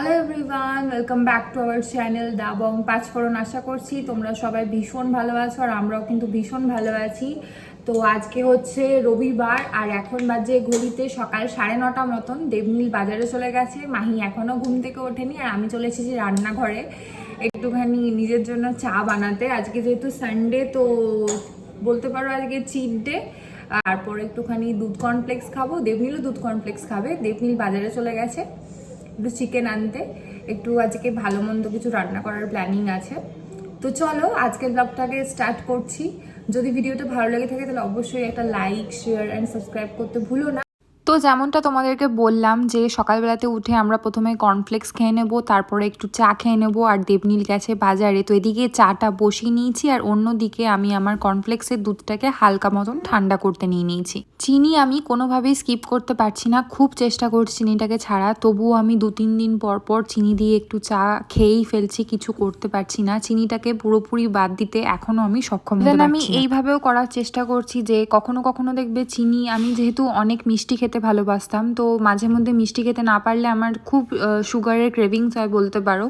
Hello everyone welcome back to our channel Dabang পাঁচফোড়ন আশা করছি তোমরা সবাই ভীষণ ভালো আছো আর আমরাও কিন্তু ভীষণ ভালো আছি। তো আজকে হচ্ছে রবিবার আর এখন বাজে ঘড়িতে সকাল সাড়ে নটা মতন, দেবনীল বাজারে চলে গেছে, মাহি এখনও ঘুম থেকে ওঠেনি আর আমি চলে এসেছি রান্নাঘরে। একটুখানি নিজের জন্য চা বানাতে, আজকে যেহেতু সানডে তো বলতে পারো আজকে চিট ডে তারপর একটুখানি দুধ কর্নফ্লেক্স খাব, দেবনীলও দুধ কর্নফ্লেক্স খাবে, দেবনীল বাজারে চলে গেছে। একটু চিকেন আনতে। একটু আজকে ভালো মন্দ কিছু রান্না করার প্ল্যানিং আছে। তো চলো, আজকের ব্লগটাকে স্টার্ট করছি। যদি ভিডিওটা ভালো লেগে থাকে, তাহলে অবশ্যই একটা লাইক শেয়ার অ্যান্ড সাবস্ক্রাইব করতে ভুলো না। তো যেমনটা তোমাদেরকে বললাম যে সকালবেলাতে উঠে আমরা প্রথমে কর্নফ্লেক্স খেয়ে নেব তারপরে একটু চা খেয়ে নেব আর দেবনীল গেছে বাজারে। তো এদিকে চাটা বসিয়ে নিয়েছি আর অন্যদিকে আমি আমার কর্নফ্লেক্সের দুধটাকে হালকা মতন ঠান্ডা করতে নিয়ে নিয়েছি। চিনি আমি কোনোভাবেই স্কিপ করতে পারছি না খুব চেষ্টা করছি চিনিটাকে ছাড়া তবুও আমি দু তিন দিন পর পর চিনি দিয়ে একটু চা খেয়েই ফেলছি কিছু করতে পারছি না। চিনিটাকে পুরোপুরি বাদ দিতে এখনও আমি সক্ষম Then আমি এইভাবেও করার চেষ্টা করছি যে কখনো কখনো দেখবে চিনি আমি যেহেতু অনেক মিষ্টি খেতে ভালোবাসতাম। তো মাঝে মধ্যে মিষ্টি খেতে না পারলে আমার খুব সুগারের ক্রেভিংস হয় বলতে পারো।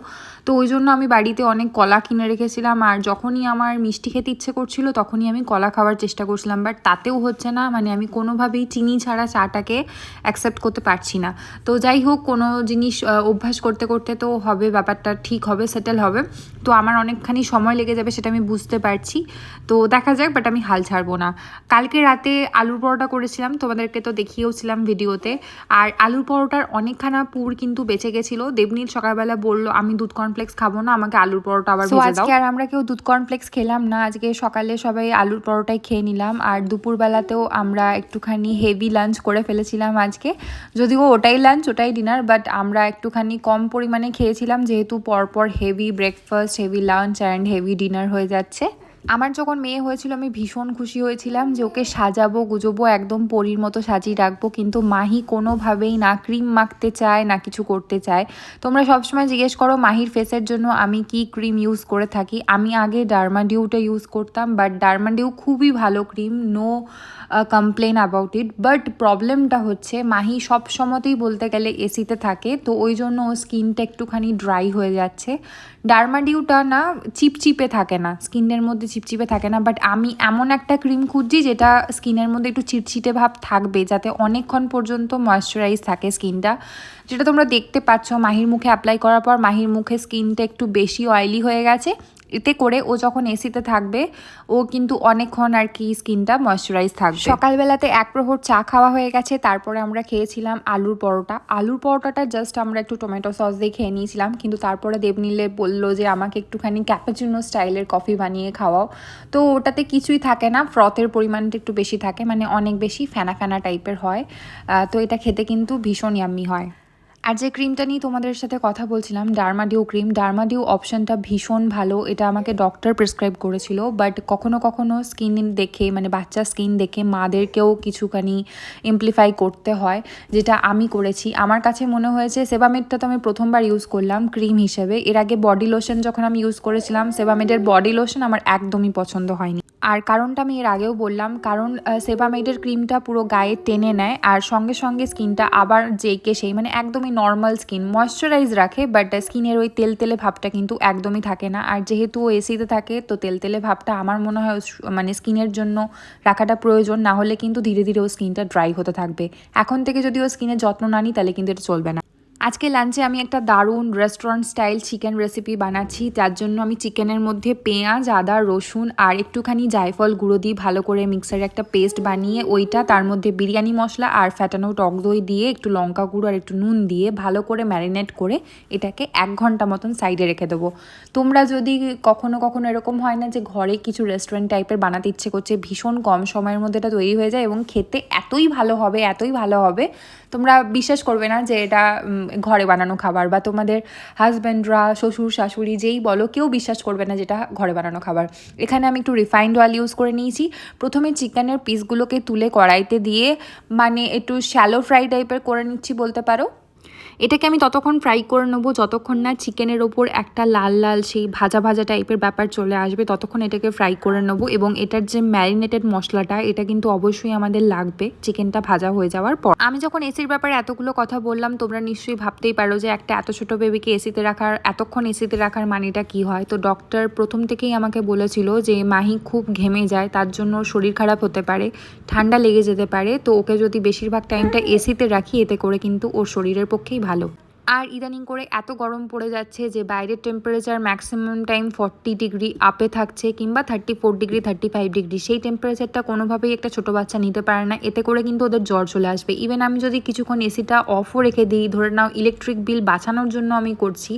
তো ওই জন্য আমি বাড়িতে অনেক কলা কিনে রেখেছিলাম। আর যখনই আমার মিষ্টি খেতে ইচ্ছে করছিল, তখনই আমি কলা খাওয়ার চেষ্টা করছিলাম। বাট তাতেও হচ্ছে না মানে আমি কোনোভাবেই চিনি ছাড়া চাটাকে অ্যাকসেপ্ট করতে পারছি না। তো যাই হোক, কোনো জিনিস অভ্যাস করতে করতে তো হবে, ব্যাপারটা ঠিক হবে সেটেল হবে। তো আমার অনেকখানি সময় লেগে যাবে সেটা আমি বুঝতে পারছি। তো দেখা যাক বাট আমি হাল ছাড়বো না। কালকে রাতে আলুর পরোটা করেছিলাম, তোমাদেরকে তো দেখিয়েওছিলাম ভিডিওতে। আর আলুর পরোটার অনেকখানা পুর কিন্তু বেঁচে গেছিল। দেবনীল সকালবেলা বলল আমি দুধ কর্নফ্লেক্স খাব না আমাকে আলুর পরোটা আবার So, ভেজে দাও। আজকে আর আমরা কেউ দুধ কর্নফ্লেক্স খেলাম না। আজকে সকালে সবাই আলুর পরোটাই খেয়ে নিলাম। আর দুপুরবেলাতেও আমরা একটুখানি হেভি লাঞ্চ করে ফেলেছিলাম আজকে। যদিও ওটাই লাঞ্চ ওটাই ডিনার বাট আমরা একটুখানি কম পরিমাণে খেয়েছিলাম যেহেতু পরপর heavy breakfast heavy lunch and heavy dinner হয়ে যাচ্ছে। আমার যখন মেয়ে হয়েছিল, আমি ভীষণ খুশি হয়েছিলাম যে ওকে সাজাবো, গুজবো, একদম পরীর মতো সাজিয়ে রাখব। কিন্তু মাহি কোনোভাবেই না ক্রিম মাখতে চায়, না কিছু করতে চায়। তোমরা সবসময় জিজ্ঞেস করো, মাহির ফেসের জন্য আমি কি ক্রিম ইউজ করে থাকি? আমি আগে ডার্মাডিউটা ইউজ করতাম বাট ডার্মাডিউ খুবই ভালো cream no complain about it but প্রবলেমটা হচ্ছে, মাহি সব সময়তেই বলতে গেলে এসিতে থাকে, তো ওই জন্য ও স্কিনটা একটুখানি ড্রাই হয়ে যাচ্ছে। ডার্মাডিউটা না, চিপচিপে থাকে না স্কিনের মধ্যে চিপচিপে থাকে না বাট আমি এমন একটা ক্রিম খুঁজছি যেটা স্কিনের মধ্যে একটু চিটচিটে ভাব থাকবে, যাতে অনেকক্ষণ পর্যন্ত ময়শ্চারাইজ থাকে স্কিনটা যেটা তোমরা দেখতে পাচ্ছ, মাহির মুখে অ্যাপ্লাই করার পর মাহির মুখে স্কিনটা একটু বেশি অয়েলি হয়ে গেছে। এতে করে ও যখন এসিতে থাকবে, ও কিন্তু অনেকক্ষণ আর কি স্কিনটা ময়শ্চারাইজ থাকবে। সকালবেলাতে এক প্রহর চা খাওয়া হয়ে গেছে, তারপরে আমরা খেয়েছিলাম আলুর পরোটা। আলুর পরোটাটা জাস্ট আমরা একটু টমেটো সস দিয়ে খেয়ে নিয়েছিলাম, কিন্তু তারপরে দেবনীলে বলল যে, আমাকে একটুখানি ক্যাপাচিনো স্টাইলের কফি বানিয়ে খাওয়াও। তো ওটাতে কিছুই থাকে না ফ্রথের পরিমাণটা একটু বেশি থাকে মানে অনেক বেশি ফেনা ফেনা টাইপের হয়। তো এটা খেতে কিন্তু ভীষণ ইয়াম্মি হয়। আর যে ক্রিমটা নিয়ে তোমাদের সাথে কথা বলছিলাম ডার্মাডিও ক্রিম ডার্মাডিও অপশনটা ভীষণ ভালো। এটা আমাকে ডক্টর প্রেসক্রাইব করেছিল বাট কখনো কখনো স্কিন দেখে মানে বাচ্চা স্কিন দেখে মাদেরকেও কিছুখানি ইমপ্লিফাই করতে হয়, যেটা আমি করেছি। আমার কাছে মনে হয়েছে সেবামেডটা তো আমি প্রথমবার ইউজ করলাম ক্রিম হিসেবে। এর আগে বডি লোশন যখন আমি ইউজ করেছিলাম সেবামেডের বডি লোশন আমার একদমই পছন্দ হয়নি। আর কারণটা আমি এর আগেও বললাম, কারণ সেবামেডের ক্রিমটা পুরো গায়ে টেনে নেয় আর সঙ্গে সঙ্গে স্কিনটা আবার যেকে সেই মানে একদমই নর্মাল স্কিন ময়শ্চারাইজ রাখে বাট স্কিনের ওই তেল তেলে ভাবটা কিন্তু একদমই থাকে না। আর যেহেতু ও এসিতে থাকে, তো তেল তেলে ভাবটা আমার মনে হয় মানে স্কিনের জন্য রাখাটা প্রয়োজন, না হলে কিন্তু ধীরে ধীরে ও স্কিনটা ড্রাই হতে থাকবে। এখন থেকে যদি ও স্কিনের যত্ন না নিই, তাহলে কিন্তু এটা চলবে না। আজকে লাঞ্চে আমি একটা দারুণ রেস্টুরেন্ট স্টাইল চিকেন রেসিপি বানাচ্ছি। যার জন্য আমি চিকেনের মধ্যে পেঁয়াজ, আদা, রসুন আর একটুখানি জায়ফল গুঁড়ো দিয়ে ভালো করে মিক্সারে একটা পেস্ট বানিয়ে ওইটা তার মধ্যে বিরিয়ানি মশলা আর ফ্যাটানো টক দই দিয়ে একটু লঙ্কা গুঁড়ো আর একটু নুন দিয়ে ভালো করে ম্যারিনেট করে এটাকে এক ঘণ্টা মতন সাইডে রেখে দেবো। তোমরা যদি কখনো কখনো এরকম হয় না যে ঘরে কিছু রেস্টুরেন্ট টাইপের বানাতে ইচ্ছে করছে, ভীষণ কম সময়ের মধ্যে এটা তৈরি হয়ে যায় এবং খেতে এতই ভালো হবে, এতই ভালো হবে, তোমরা বিশ্বাস করবে না যে এটা ঘরে বানানো খাবার বা তোমাদের হাজব্যান্ডরা, শ্বশুর, শাশুড়ি যেই বলো, কেউ বিশ্বাস করবে না যেটা ঘরে বানানো খাবার। এখানে আমি একটু রিফাইন্ড অয়েল ইউজ করে নিয়েছি। প্রথমে চিকেনের পিসগুলোকে তুলে কড়াইতে দিয়ে মানে একটু শ্যালো ফ্রাই টাইপের করে নিচ্ছি বলতে পারো। এটাকে আমি ততক্ষণ ফ্রাই করে নেব, যতক্ষণ না চিকেনের ওপর একটা লাল লাল সেই ভাজা ভাজা টাইপের ব্যাপার চলে আসবে, ততক্ষণ এটাকে ফ্রাই করে নেব। এবং এটার যে ম্যারিনেটেড মশলাটা, এটা কিন্তু অবশ্যই আমাদের লাগবে চিকেনটা ভাজা হয়ে যাওয়ার পর। আমি যখন এসির ব্যাপারে এতগুলো কথা বললাম, তোমরা নিশ্চয়ই ভাবতেই পারো যে একটা এত ছোট বেবিকে এসিতে রাখার, এতক্ষণ এসিতে রাখার মানেটা কি হয়? তো ডক্টর প্রথম থেকেই আমাকে বলেছিল যে, মাহি খুব ঘেমে যায়, তার জন্য শরীর খারাপ হতে পারে, ঠান্ডা লেগে যেতে পারে। তো ওকে যদি বেশিরভাগ টাইমটা এসিতে রাখি, এতে করে কিন্তু ওর শরীরের পক্ষেই ভালো। আর ইদানিং করে এত গরম পড়ে যাচ্ছে যে বাইরের temperature maximum time forty degree আপে থাকছে কিংবা thirty four degree thirty five degree সেই টেম্পারেচারটা কোনোভাবেই একটা ছোটো বাচ্চা নিতে পারে না। এতে করে কিন্তু ওদের জ্বর চলে আসবে। ইভেন আমি যদি কিছুক্ষণ এসিটা অফও রেখে দিই, ধরে নাও ইলেকট্রিক বিল বাঁচানোর জন্য আমি করছি,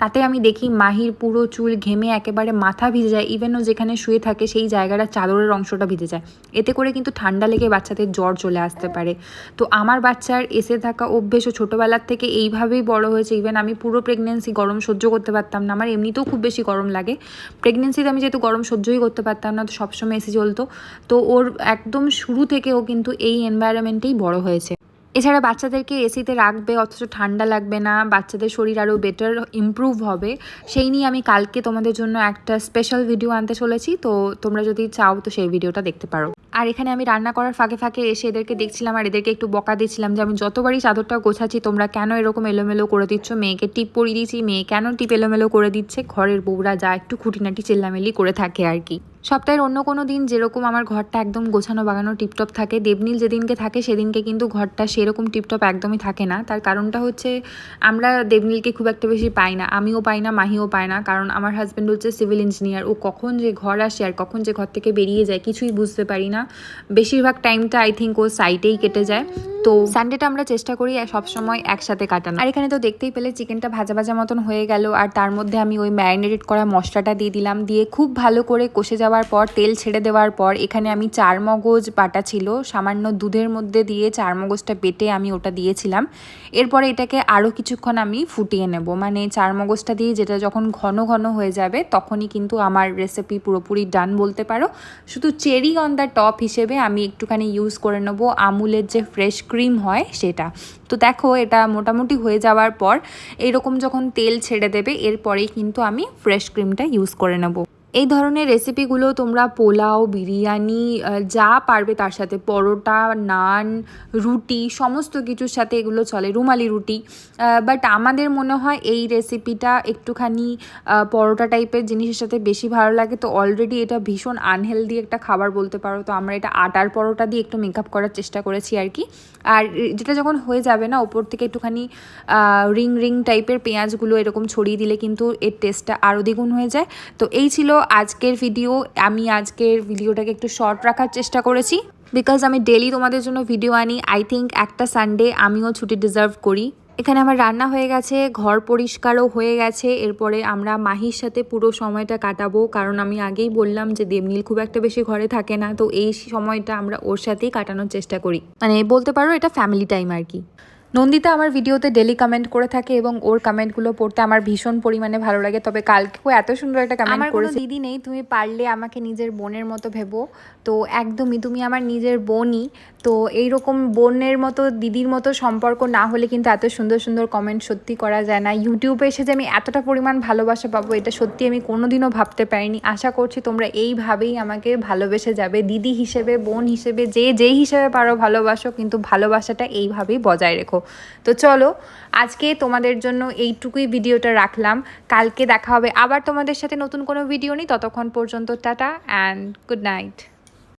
তাতে আমি দেখি মাহির পুরো চুল ঘেমে একেবারে মাথা ভিজে যায়। ইভেন ও যেখানে শুয়ে থাকে সেই জায়গাটা চাদরের অংশটা ভিজে যায়। এতে করে কিন্তু ঠান্ডা লেগে বাচ্চাদের জ্বর চলে আসতে পারে। তো আমার বাচ্চার এসে থাকা অভ্যেস ও ছোটোবেলার থেকে এইভাবেই বড় হয়েছে ইভেন আমি পুরো প্রেগনেন্সি গরম সহ্য করতে পারতাম না। আমার এমনিতেও খুব বেশি গরম লাগে। প্রেগনেন্সিতে আমি যেহেতু গরম সহ্যই করতে পারতাম না, তো সবসময় এসে চলতো তো ওর একদম শুরু থেকে ও কিন্তু এই এনভায়রনমেন্টেই বড় হয়েছে। এছাড়া বাচ্চাদেরকে এসিতে রাখবে, অথচ ঠান্ডা লাগবে না, বাচ্চাদের শরীর আরও বেটার ইমপ্রুভ হবে। সেই নিয়ে আমি কালকে তোমাদের জন্য একটা স্পেশাল ভিডিও আনতে চলেছি, তো তোমরা যদি চাও তো সেই ভিডিওটা দেখতে পারো। আর এখানে আমি রান্না করার ফাঁকে ফাঁকে এসে এদেরকে দেখছিলাম আর এদেরকে একটু বকা দিচ্ছিলাম যে আমি যতবারই চাদরটা গোছাচ্ছি, তোমরা কেন এরকম এলোমেলো করে দিচ্ছ? মেয়েকে টিপ পরিয়ে দিয়েছি, মেয়ে কেন টিপ এলোমেলো করে দিচ্ছে? ঘরের বউরা যা একটু খুঁটিনাটি চেল্লামেলি করে থাকে আর কি। সপ্তাহের অন্য কোনো দিন যেরকম আমার ঘরটা একদম গোছানো বাগানো টিপটপ থাকে, দেবনীল যেদিনকে থাকে সেদিনকে কিন্তু ঘরটা সেরকম টিপটপ একদমই থাকে না। তার কারণটা হচ্ছে আমরা দেবনীলকে খুব একটা বেশি পাই না, আমিও পাই না, মাহিও পায় না। কারণ আমার হাজব্যান্ড হচ্ছে সিভিল ইঞ্জিনিয়ার ও কখন যে ঘর আসে আর কখন যে ঘর থেকে বেরিয়ে যায় কিছুই বুঝতে পারি না। বেশিরভাগ টাইমটা আই থিঙ্ক ও সাইটেই কেটে যায়। তো সানডেটা আমরা চেষ্টা করি সবসময় একসাথে কাটানো আর এখানে তো দেখতেই পেলে চিকেনটা ভাজা ভাজা মতন হয়ে গেল, আর তার মধ্যে আমি ওই ম্যারিনেটেড করা মশলাটা দিয়ে দিলাম, দিয়ে খুব ভালো করে কষে যাওয়ার পর, তেল ছেড়ে দেওয়ার পর, এখানে আমি চার মগজ বাটা ছিল, সামান্য দুধের মধ্যে দিয়ে চার মগজটা বেটে আমি ওটা দিয়েছিলাম। এরপরে এটাকে আরও কিছুক্ষণ আমি ফুটিয়ে নেব মানে চার মগজটা দিয়ে যেটা যখন ঘন ঘন হয়ে যাবে, তখনই কিন্তু আমার রেসিপি পুরোপুরি ডান বলতে পারো। শুধু চেরি অন দ্য টপ হিসেবে আমি একটুখানি ইউজ করে নেব, আমুলের যে ফ্রেশ ক্রিম হয় সেটা। তো দেখো এটা মোটামুটি হয়ে যাওয়ার পর, এরকম যখন তেল ছেড়ে দেবে, এরপরেই কিন্তু আমি ফ্রেশ ক্রিমটা ইউজ করে নেব। এই ধরনের রেসিপিগুলো তোমরা পোলাও, বিরিয়ানি যা পারবে তার সাথে, পরোটা, নান, রুটি, সমস্ত কিছুর সাথে এগুলো চলে, রুমালি রুটি। বাট আমাদের মনে হয় এই রেসিপিটা একটুখানি পরোটা টাইপের জিনিসের সাথে বেশি ভালো লাগে। তো অলরেডি এটা ভীষণ আনহেলদি একটা খাবার বলতে পারো। তো আমরা এটা আটার পরোটা দিয়ে একটু মেকআপ করার চেষ্টা করেছি আর কি। আর যেটা যখন হয়ে যাবে না, ওপর থেকে একটুখানি রিং রিং টাইপের পেঁয়াজগুলো এরকম ছড়িয়ে দিলে কিন্তু এর টেস্টটা আরও দ্বিগুণ হয়ে যায়। তো এই ছিল আজকের ভিডিও আমি আজকের ভিডিওটাকে একটু শর্ট রাখার চেষ্টা করেছি। বিকজ আমি ডেলি তোমাদের জন্য ভিডিও আনি আই থিঙ্ক একটা সানডে আমিও ছুটি ডিজার্ভ করি। এখানে আমার রান্না হয়ে গেছে, ঘর পরিষ্কারও হয়ে গেছে, এরপরে আমরা মাহির সাথে পুরো সময়টা কাটাবো। কারণ আমি আগেই বললাম যে দেবনীল খুব একটা বেশি ঘরে থাকে না, তো এই সময়টা আমরা ওর সাথেই কাটানোর চেষ্টা করি। মানে বলতে পারো এটা ফ্যামিলি টাইম আর কি। নন্দিতা আমার ভিডিওতে ডেলি কমেন্ট করে থাকে এবং ওর কমেন্টগুলো পড়তে আমার ভীষণ পরিমাণে ভালো লাগে। তবে কালকেও এত সুন্দর একটা কমেন্ট আমার কোনো করেছে। দিদি নেই তুমি পারলে আমাকে নিজের বোনের মতো ভেবো। তো একদমই তুমি আমার নিজের বোনই তো এইরকম বোনের মতো, দিদির মতো সম্পর্ক না হলে কিন্তু এত সুন্দর সুন্দর কমেন্ট সত্যি করা যায় না। ইউটিউবে এসে যে আমি এতটা পরিমাণ ভালোবাসা পাবো, এটা সত্যি আমি কোনোদিনও ভাবতে পারিনি। আশা করছি তোমরা এইভাবেই আমাকে ভালোবেসে যাবে। দিদি হিসেবে, বোন হিসেবে, যে যেই হিসেবে পারো ভালোবাসো, কিন্তু ভালোবাসাটা এইভাবেই বজায় রেখো। তো চলো, আজকে তোমাদের জন্য এইটুকুই ভিডিওটা রাখলাম। কালকে দেখা হবে। আবার তোমাদের সাথে নতুন কোনো ভিডিও নেই। ততক্ষণ পর্যন্ত টাটা অ্যান্ড গুড নাইট